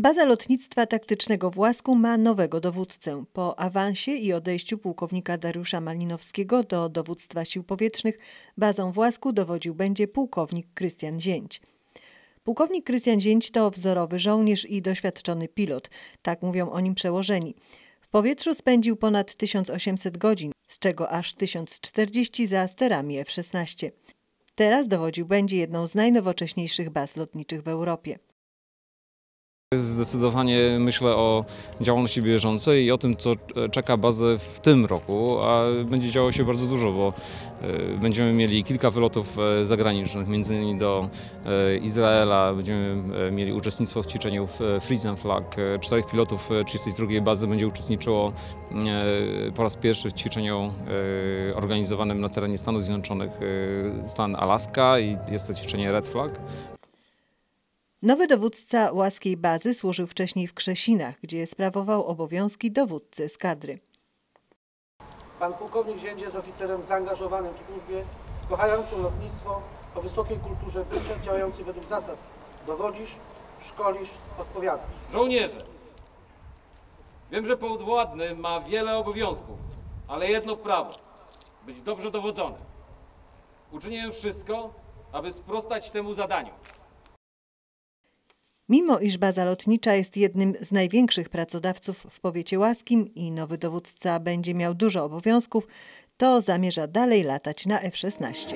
Baza lotnictwa taktycznego w Łasku ma nowego dowódcę. Po awansie i odejściu pułkownika Dariusza Malinowskiego do dowództwa sił powietrznych bazą w Łasku dowodził będzie pułkownik Krystian Zięć. Pułkownik Krystian Zięć to wzorowy żołnierz i doświadczony pilot, tak mówią o nim przełożeni. W powietrzu spędził ponad 1800 godzin, z czego aż 1040 za sterami F-16. Teraz dowodził będzie jedną z najnowocześniejszych baz lotniczych w Europie. Zdecydowanie myślę o działalności bieżącej i o tym, co czeka bazę w tym roku, a będzie działo się bardzo dużo, bo e, będziemy mieli kilka wylotów e, zagranicznych, między innymi do e, Izraela, będziemy mieli uczestnictwo w ćwiczeniu w Flag. Czterech pilotów 32 bazy będzie uczestniczyło po raz pierwszy w ćwiczeniu organizowanym na terenie Stanów Zjednoczonych, stan Alaska i jest to ćwiczenie Red Flag. Nowy dowódca łaskiej bazy służył wcześniej w Krzesinach, gdzie sprawował obowiązki dowódcy eskadry. Pan pułkownik Zięć jest oficerem zaangażowanym w służbie, kochającym lotnictwo, o wysokiej kulturze bycia, działający według zasad. Dowodzisz, szkolisz, odpowiadasz. Żołnierze, wiem, że podwładny ma wiele obowiązków, ale jedno prawo być dobrze dowodzonym. Uczyniłem wszystko, aby sprostać temu zadaniu. Mimo iż baza lotnicza jest jednym z największych pracodawców w powiecie łaskim i nowy dowódca będzie miał dużo obowiązków, to zamierza dalej latać na F-16.